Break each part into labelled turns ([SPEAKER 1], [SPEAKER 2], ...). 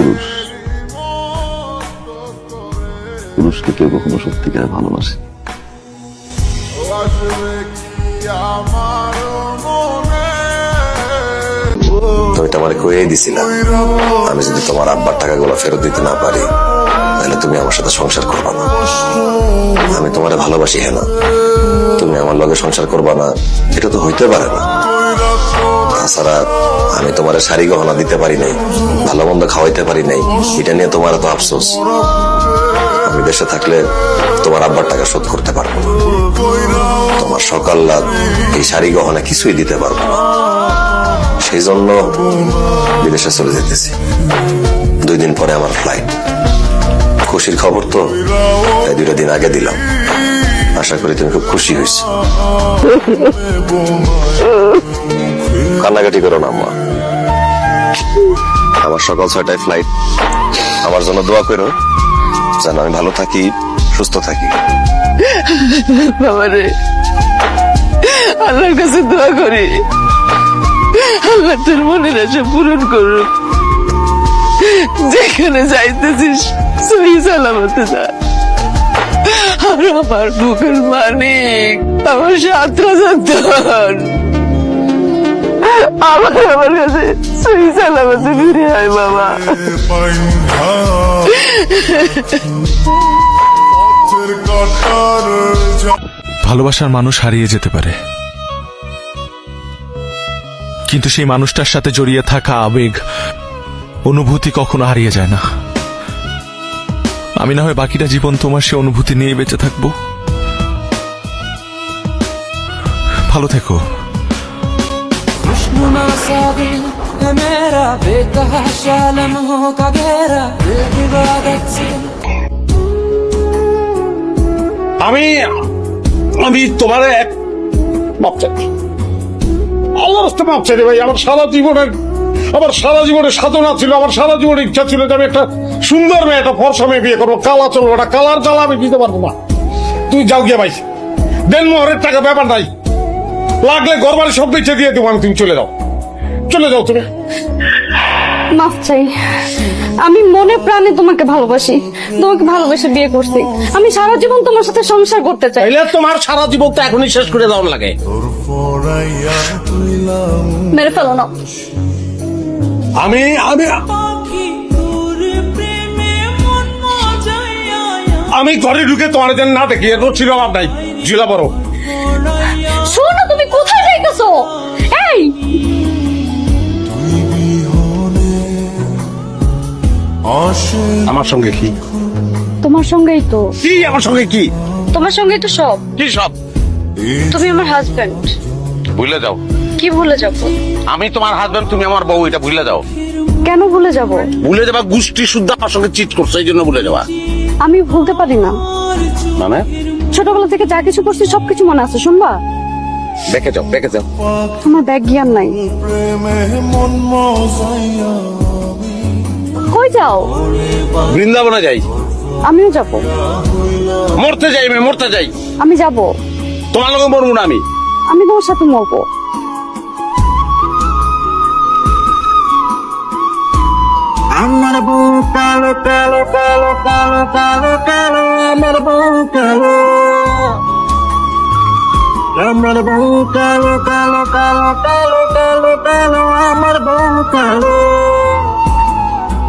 [SPEAKER 1] পুরুষ। পুরুষকে কেউ কখনো সত্যিকারে ভালোবাসে।
[SPEAKER 2] তুমি তো আমার কয়েই দিছিলা আমি যদি তোমার আব্বার টাকাগুলো ফেরত দিতে না পারি, তাহলে তুমি আমার সাথে সংসার করবা না। আমি তোমারে ভালোবাসি হ্যাঁ তুমি আমার লগে সংসার করবা না, এটা তো হইতে পারে না। তাছাড়া আমি তোমার শাড়ি গহনা দিতে পারি নাই, ভালো মন্দ খাওয়াইতে পারি নাই, এটা নিয়ে তোমার তো আফসোস। আমি দেশে থাকলে তোমার আব্বার টাকা শোধ করতে পারব তোমার সকাল রাত এই শাড়ি গহনা কিছুই দিতে পারব না। সেই জন্য বিদেশে চলে যেতেছি। দুই দিন পরে আমার ফ্লাইট খুশির খবর তো, তাই দুইটা দিন আগে দিলাম। আশা করি তুমি খুব খুশি হয়েছ। কান্নাকাটি করো না, আম্মা। আমার সকাল ছয়টায় ফ্লাইট আমার জন্য দোয়া করো, যেন আমি ভালো থাকি, সুস্থ থাকি।
[SPEAKER 3] বাবারে, আল্লাহর কাছে দোয়া করি। আল্লাহ তোর মনের আশা পূরণ করুক। যেখানে যাইতেছিস, সহি সালামতে যা আর আমার বুকের মানিক আমার সাত হাজার ধন। আমার কাছে ফিরে আয়, বাবা।
[SPEAKER 4] ভালোবাসার মানুষ হারিয়ে যেতে পারে। কিন্তু সেই মানুষটার সাথে জড়িয়ে থাকা আবেগ, অনুভূতি কখনো হারিয়ে যায় না। আমি না হয় বাকিটা জীবন তোমার সে অনুভূতি নিয়ে বেঁচে থাকব। ভালো থেকো।
[SPEAKER 5] खुशनुमा सा दिल है मेरा बेतहाशा लम्हों का गहरा दिल इबादत से
[SPEAKER 6] আমি আমি তোমার এক মাপ চাই আল্লাহর রাস্তা মাপ চাই রে ভাই আমার সারা জীবনের আমার সারা জীবনের সাধনা ছিল আমার সারা জীবনের ইচ্ছা ছিল যে আমি একটা সুন্দর মেয়ে একটা ফর্সা মেয়ে বিয়ে করবো কালা চলবো একটা কালার জ্বালা আমি দিতে পারবো না তুই যাও গিয়ে ভাই দেন মোহরের টাকা ব্যাপার নাই লাগলে ঘর বাড়ি সব বেঁচে দিয়ে দেবো আমি তুমি চলে যাও। চলে যাও তুমি।
[SPEAKER 7] মাফ চাই। আমি মনে প্রাণে তোমাকে ভালোবাসি। তোমাকে ভালোবেসে বিয়ে করছি। আমি সারা জীবন তোমার সাথে সংসার করতে চাই।
[SPEAKER 6] তোমার সারা জীবন তো এখনই শেষ করে দেওয়ার লাগে।
[SPEAKER 7] মেরে ফেলো না।
[SPEAKER 6] আমি আমি আমি ঘরে ঢুকে তোমার যেন না দেখি এর ছিল আমার নাই। জিলা বড়
[SPEAKER 7] শোনো তুমি কোথায় যাইতেছো? এই!
[SPEAKER 6] আমার সঙ্গে কি?
[SPEAKER 7] তোমার সঙ্গেই তো।
[SPEAKER 6] কি আমার সঙ্গে কি?
[SPEAKER 7] তোমার সঙ্গেই তো সব।
[SPEAKER 6] কি সব?
[SPEAKER 7] তুমি আমার হাজবেন্ড
[SPEAKER 6] ভুলে যাও।
[SPEAKER 7] কি ভুলে যাব?
[SPEAKER 6] আমি তোমার হাজবেন্ড তুমি আমার বউ এটা ভুলে যাও।
[SPEAKER 7] কেন ভুলে যাব?
[SPEAKER 6] ভুলে যাবা গোষ্ঠী শুদ্ধ আমার সঙ্গে চিট করছ এই জন্য ভুলে যাবা।
[SPEAKER 7] আমি ভুলতে পারি না।
[SPEAKER 6] মানে?
[SPEAKER 7] ছোটবেলা থেকে যা কিছু করছি সবকিছু মনে আছে শুনবা?
[SPEAKER 6] দেখে যাও দেখে যাও।
[SPEAKER 7] আমার ব্যাগ জ্ঞান নাই। কই যাও?
[SPEAKER 6] বৃন্দাবনে যাই।
[SPEAKER 7] আমিও যাব।
[SPEAKER 6] মরতে যাই আমি মরতে যাই।
[SPEAKER 7] আমি যাব।
[SPEAKER 6] তোমার লগে মরবো না আমি।
[SPEAKER 7] আমি তোমার সাথে মরবো।
[SPEAKER 6] আমার বউ কালো কালো কালো কালো কালো কালো আমার বউ কালো। আমার বউ কালো কালো কালো কালো কালো কালো আমার বউ কালো।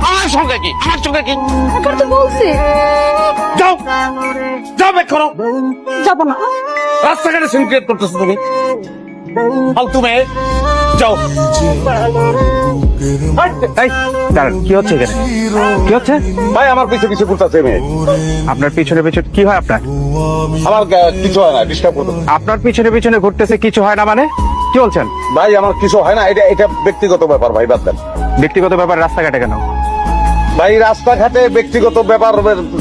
[SPEAKER 6] আমার সঙ্গে কি? আমার সঙ্গে কি?
[SPEAKER 7] একবার তো বলছি।
[SPEAKER 6] যাও। যাও বেক করো।
[SPEAKER 7] যাব না।
[SPEAKER 6] রাস্তাঘাটে করতেছো তুমি? ফালতু মেয়ে। যাও।
[SPEAKER 8] দাঁড়ান কি হচ্ছে এখানে? কি হচ্ছে?
[SPEAKER 6] ভাই আমার পিছে পিছে ঘুরতেছে মেয়ে।
[SPEAKER 8] আপনার পিছনে পিছনে কি হয় আপনার?
[SPEAKER 6] আমার কিছু হয় না ডিস্টার্ব করতে
[SPEAKER 8] আপনার পিছনে পিছনে ঘুরতেছে কিছু হয় না মানে? কি বলছেন?
[SPEAKER 6] ভাই আমার কিছু হয় না এটা এটা ব্যক্তিগত ব্যাপার ভাই বাদ দেন।
[SPEAKER 8] ব্যক্তিগত ব্যাপার রাস্তাঘাটে কেন?
[SPEAKER 6] ভাই রাস্তাঘাটে ব্যক্তিগত ব্যাপার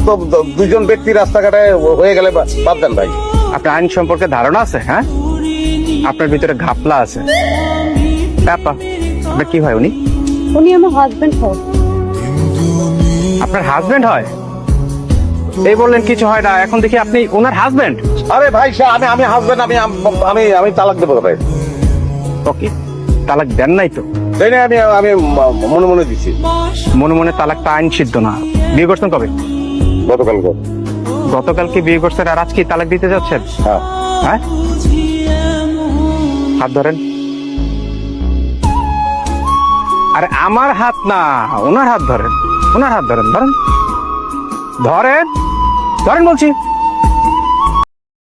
[SPEAKER 6] তো দুজন ব্যক্তি রাস্তাঘাটে হয়ে গেলে বাদ দেন ভাই।
[SPEAKER 8] আপনার আইন সম্পর্কে ধারণা আছে হ্যাঁ? আপনার ভিতরে ঘাপলা আছে। ব্যাপা আপনার কি হয় উনি?
[SPEAKER 7] উনি আমার হাজবেন্ড হয়।
[SPEAKER 8] আপনার হাজবেন্ড হয়? এই বললেন কিছু হয় না। এখন দেখি আপনি ওনার হাজবেন্ড
[SPEAKER 6] আরে ভাই আমি আমি হাজবেন্ড আমি আমি আমি তালাক দেবো ভাই
[SPEAKER 8] ওকে তালাক দেন নাই তো?
[SPEAKER 6] তাই না আমি আমি মনে মনে দিছি।
[SPEAKER 8] মনে মনে তালাকটা আইন সিদ্ধ না। বিয়ে করছেন কবে?
[SPEAKER 6] গতকাল
[SPEAKER 8] গতকালকে বিয়ে করছেন আর আজকে তালাক দিতে যাচ্ছেন?
[SPEAKER 6] হ্যাঁ।
[SPEAKER 8] হ্যাঁ? হাত ধরেন। আর আমার হাত না ওনার হাত ধরেন ওনার হাত ধরেন ধরেন। ধরেন ধরেন বলছি।